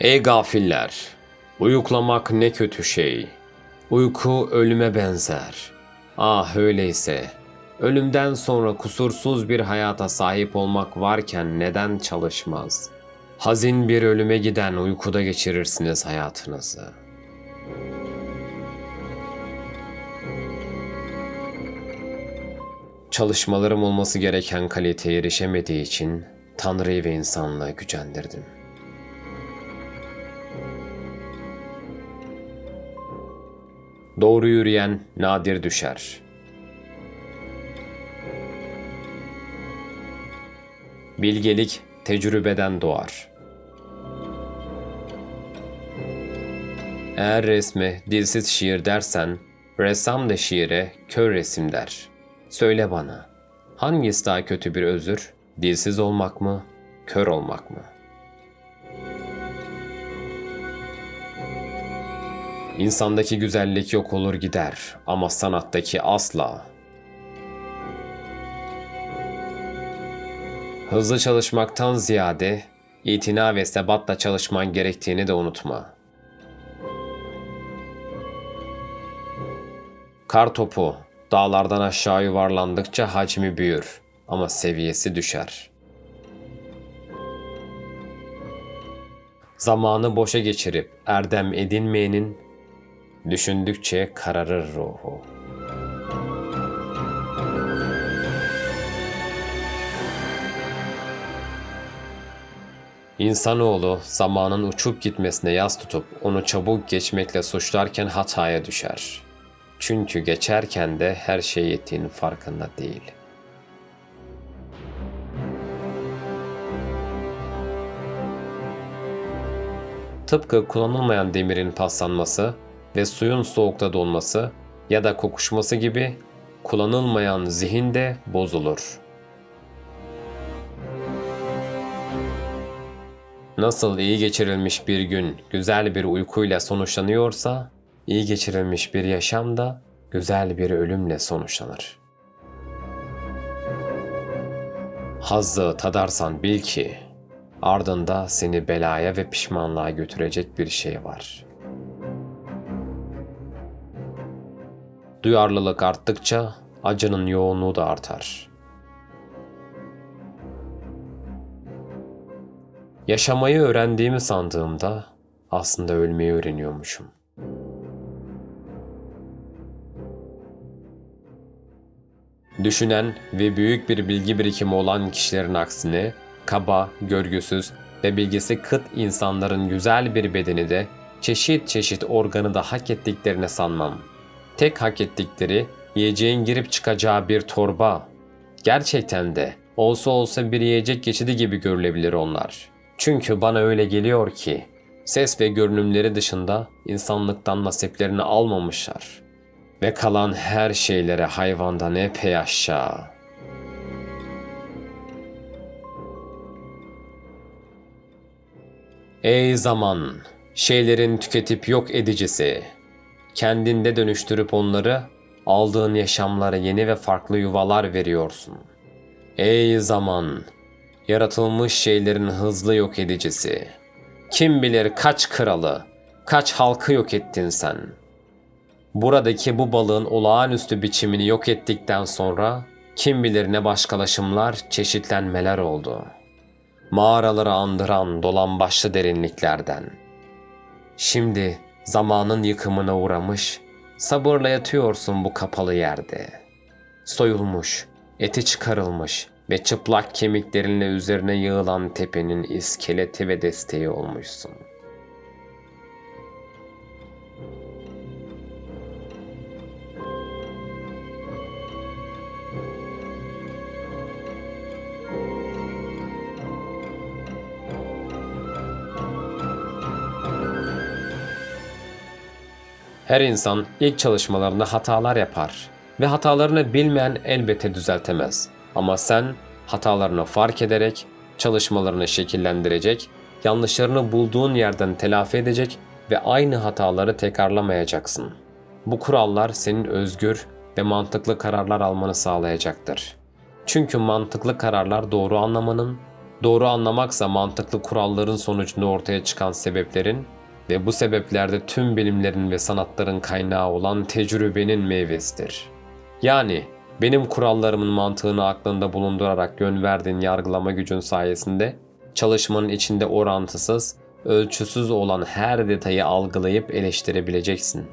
Ey gafiller! Uyuklamak ne kötü şey. Uyku ölüme benzer. Ah öyleyse. Ölümden sonra kusursuz bir hayata sahip olmak varken neden çalışmaz? Hazin bir ölüme giden uykuda geçirirsiniz hayatınızı. Çalışmalarım olması gereken kaliteye erişemediği için Tanrı'yı ve insanlığı gücendirdim. Doğru yürüyen nadir düşer. Bilgelik tecrübeden doğar. Eğer resme dilsiz şiir dersen, ressam da şiire kör resim der. Söyle bana, hangisi daha kötü bir özür? Dilsiz olmak mı, kör olmak mı? İnsandaki güzellik yok olur gider ama sanattaki asla. Hızlı çalışmaktan ziyade itina ve sebatla çalışman gerektiğini de unutma. Kar topu dağlardan aşağı yuvarlandıkça hacmi büyür ama seviyesi düşer. Zamanı boşa geçirip erdem edinmeyenin düşündükçe kararır ruhu. İnsanoğlu zamanın uçup gitmesine yas tutup onu çabuk geçmekle suçlarken hataya düşer. Çünkü geçerken de her şey yettiğinin farkında değil. Tıpkı kullanılmayan demirin paslanması ve suyun soğukta donması ya da kokuşması gibi kullanılmayan zihin de bozulur. Nasıl iyi geçirilmiş bir gün güzel bir uykuyla sonuçlanıyorsa, iyi geçirilmiş bir yaşam da güzel bir ölümle sonuçlanır. Hazzı tadarsan bil ki ardında seni belaya ve pişmanlığa götürecek bir şey var. Duyarlılık arttıkça acının yoğunluğu da artar. Yaşamayı öğrendiğimi sandığımda aslında ölmeyi öğreniyormuşum. Düşünen ve büyük bir bilgi birikimi olan kişilerin aksine kaba, görgüsüz ve bilgisi kıt insanların güzel bir bedeni de çeşit çeşit organı da hak ettiklerini sanmam. Tek hak ettikleri yiyeceğin girip çıkacağı bir torba. Gerçekten de olsa olsa bir yiyecek geçidi gibi görülebilir onlar. Çünkü bana öyle geliyor ki ses ve görünümleri dışında insanlıktan nasiplerini almamışlar. Ve kalan her şeylere hayvandan epey aşağı. Ey zaman, şeylerin tüketip yok edicisi, kendinde dönüştürüp onları aldığın yaşamlara yeni ve farklı yuvalar veriyorsun. Ey zaman, yaratılmış şeylerin hızlı yok edicisi. Kim bilir kaç kralı, kaç halkı yok ettin sen. Buradaki bu balığın olağanüstü biçimini yok ettikten sonra kim bilir ne başkalaşımlar, çeşitlenmeler oldu. Mağaraları andıran dolan başlı derinliklerden. Şimdi zamanın yıkımına uğramış, sabırla yatıyorsun bu kapalı yerde. Soyulmuş, eti çıkarılmış ve çıplak kemiklerinle üzerine yığılan tepenin iskeleti ve desteği olmuşsun. Her insan ilk çalışmalarında hatalar yapar ve hatalarını bilmeyen elbette düzeltemez. Ama sen hatalarını fark ederek çalışmalarını şekillendirecek, yanlışlarını bulduğun yerden telafi edecek ve aynı hataları tekrarlamayacaksın. Bu kurallar senin özgür ve mantıklı kararlar almanı sağlayacaktır. Çünkü mantıklı kararlar doğru anlamanın, Doğru anlamaksa mantıklı kuralların sonucunda ortaya çıkan sebeplerin ve bu sebeplerde tüm bilimlerin ve sanatların kaynağı olan tecrübenin meyvesidir. Yani benim kurallarımın mantığını aklında bulundurarak yön verdiğin yargılama gücün sayesinde çalışmanın içinde orantısız, ölçüsüz olan her detayı algılayıp eleştirebileceksin.